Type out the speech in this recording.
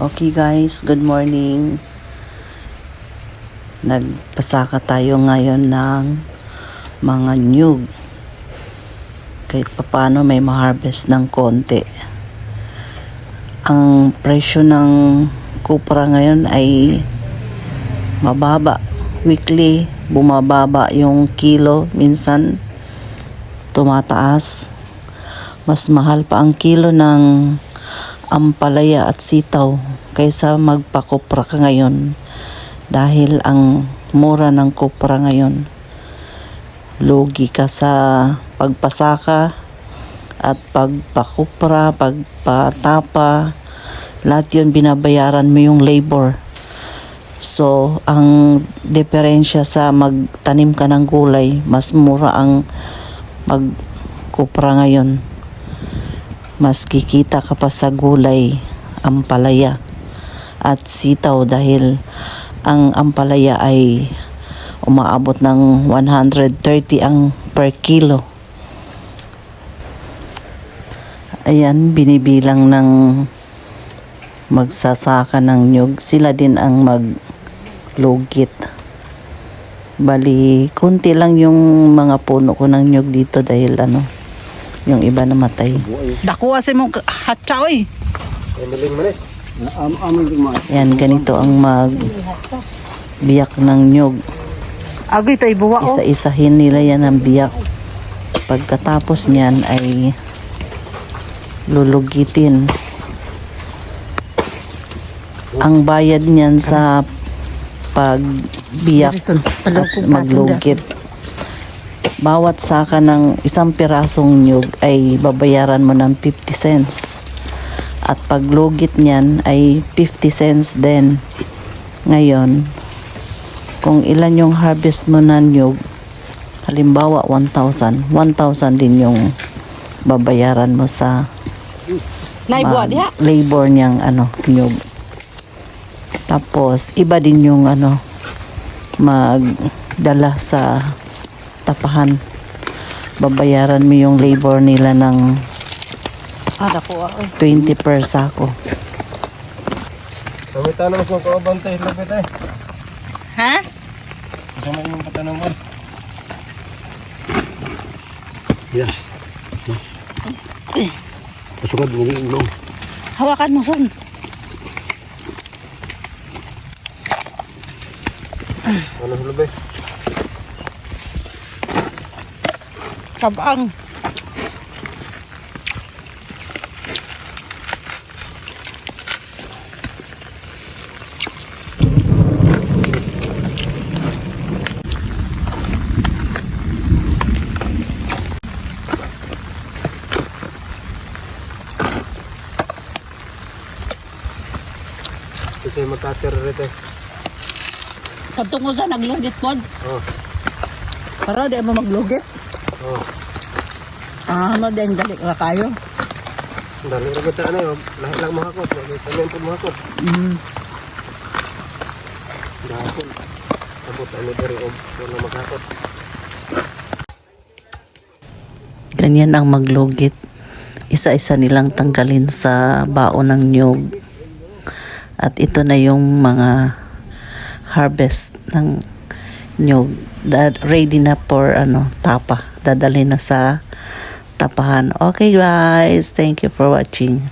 Okay guys, good morning. Nagpasaka tayo ngayon ng mga nyug. Kahit papano may ma-harvest ng konti. Ang presyo ng kupra ngayon ay mababa. Weekly, bumababa yung kilo. Minsan, tumataas. Mas mahal pa ang kilo ng ampalaya at sitaw kaysa magpakopra ka ngayon. Dahil ang mura ng kopra ngayon. Lugi ka sa pagpasaka at pagpakopra, pagpatapa. Lahat yun binabayaran mo yung labor. So ang diferensya sa magtanim ka ng gulay mas mura ang magkopra ngayon mas kikita ka pa sa gulay, ampalaya at sitaw dahil ang ampalaya ay umaabot ng 130 ang per kilo. Ayan, binibilang ng magsasaka ng nyug. Sila din ang maglugit. Bali, kunti lang yung mga puno ko ng nyug dito dahil ano, yung iba namatay. Dako kasi mong hatsa oy. Yan, ganito ang mag biyak ng nyog. Agi tay buwa oh. Isa-isahin nila yan ang biyak. Pagkatapos niyan ay lulugitin. Ang bayad niyan sa pagbiyak at maglugit. Bawat saka ng isang pirasong nyug ay babayaran mo ng 50 cents. At paglugit niyan ay 50 cents din. Ngayon, kung ilan yung harvest mo na nyug, halimbawa 1,000, 1,000 din yung babayaran mo sa mag- diha. labor niyang ano, nyug. Tapos, iba din yung ano, magdala sa tapahan. Babayaran mo yung labor nila ng Ah dako oy. 20 per sako. Kami tanong sa kauban tayo lapit eh. Ha? Kasama yung patanong mo. Ya. Pasukad mo yung ulong. Hawakan mo son. Ano hulabe? Kabang. Kasi magkatir rito eh. Kadto mo sa naglugit pod. Oh. Para di mo maglugit. Oh. Ah, no din dali ra kayo. Dali ra gud ano yun. Lahat lang mahakot. Dali kami po mahakot. Mm. Dahapon. Sabot ano diri og wala maghakot. Ganyan ang maglugit. Isa-isa nilang tanggalin sa baon ng nyog. At ito na yung mga harvest ng nyog. That ready na for ano, tapa. Dadalhin na sa tapahan. Okay guys, thank you for watching.